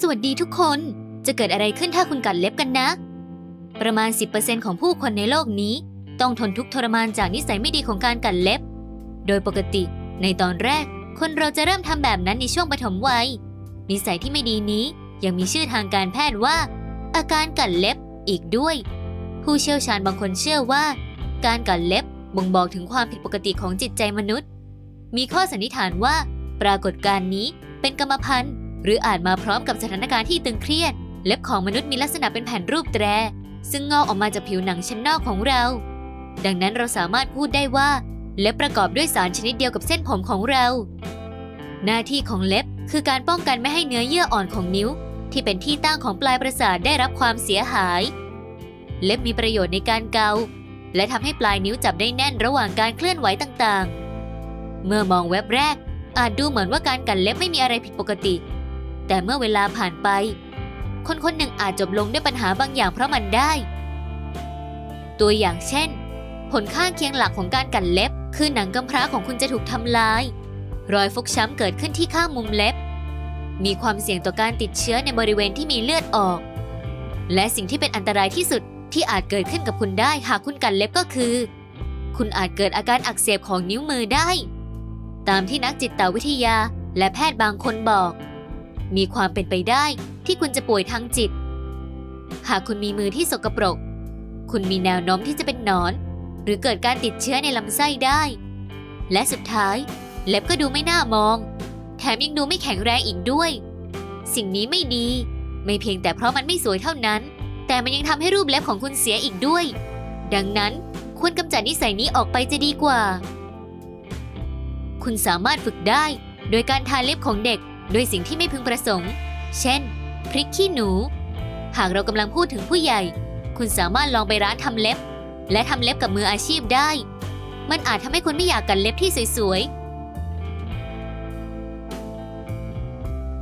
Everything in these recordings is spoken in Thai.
สวัสดีทุกคน จะเกิดอะไรขึ้นถ้าคุณกัดเล็บกันนะ ประมาณ 10%ของผู้คนในโลกนี้ ต้องทนทุกข์ทรมานจากนิสัยไม่ดีของการกัดเล็บ โดยปกติ ในตอนแรก คนเราจะเริ่มทำแบบนั้นในช่วงปฐมวัย นิสัยที่ไม่ดีนี้ยังมีชื่อทางการแพทย์ว่า อาการกัดเล็บอีกด้วย ผู้เชี่ยวชาญบางคนเชื่อว่า การกัดเล็บบ่งบอกถึงความผิดปกติของจิตใจมนุษย์ มีข้อสันนิษฐานว่า ปรากฏการณ์นี้เป็นกรรมพันธุ์ หรืออาจมาพร้อมกับสถานการณ์ที่ตึงเครียด เล็บของมนุษย์มีลักษณะเป็นแผ่นรูปแตร ซึ่งงอกออกมาจากผิวหนังชั้นนอกของเรา ดังนั้นเราสามารถพูดได้ว่า เล็บประกอบด้วยสารชนิดเดียวกับเส้นผมของเรา หน้าที่ของเล็บคือการป้องกันไม่ให้เนื้อเยื่ออ่อนของนิ้ว ที่เป็นที่ตั้งของปลายประสาทได้รับความเสียหาย เล็บมีประโยชน์ในการเกา และทำให้ปลายนิ้วจับได้แน่นระหว่างการเคลื่อนไหวต่างๆ เมื่อมองแว็บแรกอาจดูเหมือนว่าการกัดเล็บไม่มีอะไรผิดปกติ แต่เมื่อเวลาผ่านไป คนคนหนึ่งอาจจบลงด้วยปัญหาบางอย่างเพราะมันได้ ตัวอย่างเช่น ผลข้างเคียงหลักของการกัดเล็บ คือหนังกำพร้าของคุณจะถูกทำลาย รอยฟกช้ำเกิดขึ้นที่ข้างมุมเล็บ มีความเสี่ยงต่อการติดเชื้อในบริเวณที่มีเลือดออก และสิ่งที่เป็นอันตรายที่สุดที่อาจเกิดขึ้นกับคุณได้หากคุณกัดเล็บก็คือ คุณอาจเกิดอาการอักเสบของนิ้วมือได้ ตามที่นักจิตวิทยาและแพทย์บางคนบอก มีความเป็นไปได้ที่คุณจะป่วยทางจิต หากคุณมีมือที่สกปรก คุณมีแนวโน้มที่จะเป็นหนอน หรือเกิดการติดเชื้อในลำไส้ได้ และสุดท้าย เล็บก็ดูไม่น่ามอง แถมยังดูไม่แข็งแรงอีกด้วย สิ่งนี้ไม่ดี ไม่เพียงแต่เพราะมันไม่สวยเท่านั้น แต่มันยังทำให้รูปเล็บของคุณเสียอีกด้วย ดังนั้นควรกำจัดนิสัยนี้ออกไปจะดีกว่า คุณสามารถฝึกได้ โดยการทาเล็บของเด็ก ด้วยสิ่งที่ไม่พึงประสงค์ เช่น พริกขี้หนู หากเรากำลังพูดถึงผู้ใหญ่ คุณสามารถลองไปร้านทำเล็บ และทำเล็บกับมืออาชีพได้ มันอาจทำให้คุณไม่อยากกันเล็บที่สวยๆ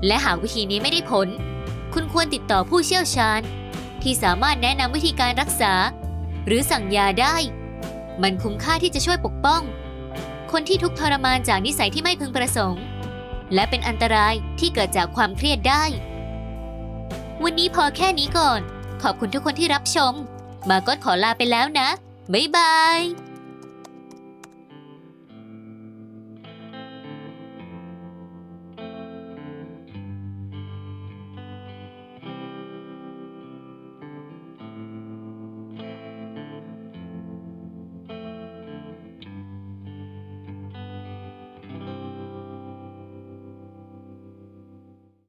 และหากวิธีนี้ไม่ได้ผล คุณควรติดต่อผู้เชี่ยวชาญ ที่สามารถแนะนำวิธีการรักษา หรือสั่งยาได้ มันคุ้มค่าที่จะช่วยปกป้อง คนที่ทุกทรมานจากนิสัยที่ไม่พึงประสงค์ และเป็นอันตรายที่เกิดจากความเครียดได้ วันนี้พอแค่นี้ก่อน ขอบคุณทุกคนที่รับชม มาก็ขอลาไปแล้วนะ บ๊ายบาย